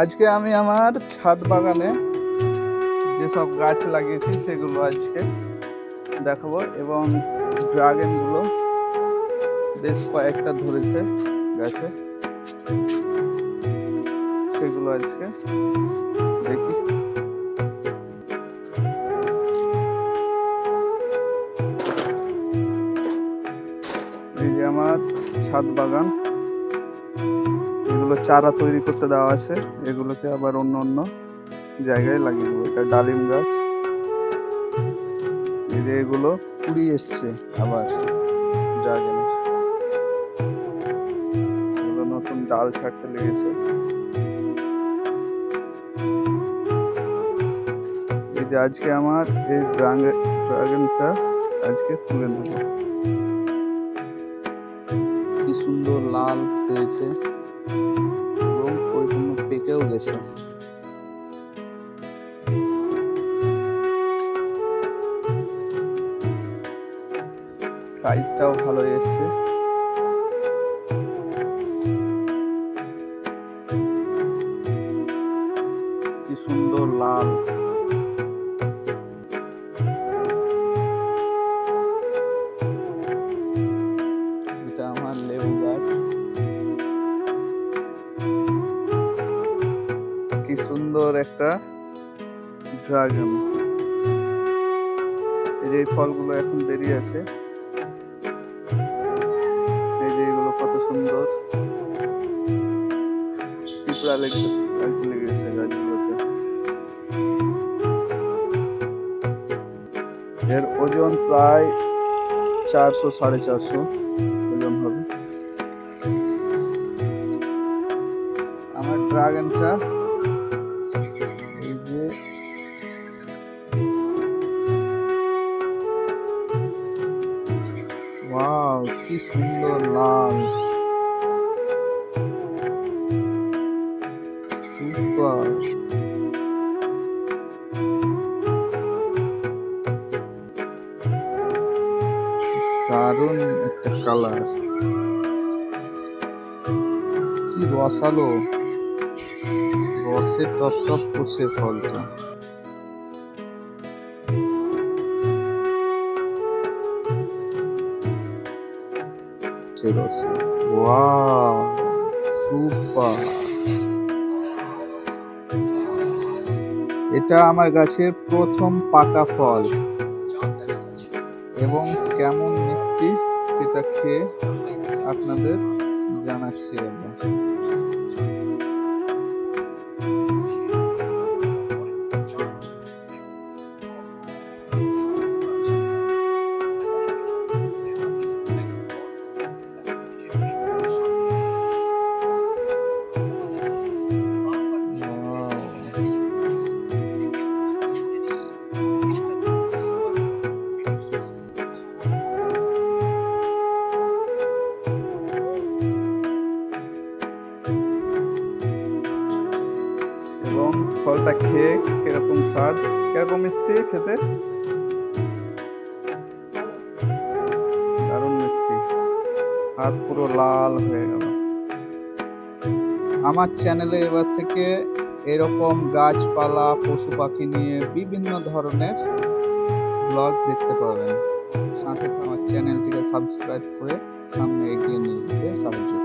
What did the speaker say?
আজকে আমি আমার ছাদ বাগানে যেসব গাছ লাগিয়েছি সেগুলো আজকে দেখাবো এবং ড্রাগনগুলো বেশ কয়েকটা ধরেছে গাছে। সেগুলো আজকে দেখি। আমার ছাদ বাগান। এগুলো চারা তৈরি করতে দেওয়া আছে। এগুলোকে আবার অন্য অন্য জায়গায় লাগিয়ে দেবো। এটা ডালিম গাছ। যে এগুলো কুড়ি এসছে আবার। ড্রাগনের এগুলো নতুন ডাল ছাড়তে লেগেছে। এই যে আজকে আমার এই ড্রাগন ড্রাগনটা আজকে তুলে নেব। কি সুন্দর লাল হয়েছে। এবং পরিপূর্ণ পেকেও গেছে। সাইজটাও ভালো এসছে। কি সুন্দর লাল। সুন্দর একটা ড্রাগন এই যে ফলগুলো এখন দেরি আছে এই যে এগুলো কত সুন্দর। পিঁপড়া লেগে লাগতে লেগেছে গাছগুলোতে। এর ওজন প্রায় চারশো, সাড়ে চারশো ওজন হবে। আমার ড্রাগনটা কি সুন্দর লাল। সুপার। দারুণ একটা কালার। কি রসালো। রসে টপ টপ করছে ফলটা। সে রসে ওয়াও সুপার এটা আমার গাছের প্রথম পাকা ফল। এবং কেমন মিষ্টি সেটা খেয়ে আপনাদের জানাচ্ছি একবার এবং ফলটা খেয়ে কীরকম স্বাদ, কীরকম মিষ্টি খেতে? দারুণ মিষ্টি। হাত পুরো লাল হয়ে গেল। আমার চ্যানেলে এবার থেকে এরকম গাছপালা, পশু পাখি নিয়ে বিভিন্ন ধরনের ব্লগ দেখতে পাবেন। সাথে আমার চ্যানেলটিকে সাবস্ক্রাইব করে সামনে এগিয়ে নিয়ে যেতে সাহায্য।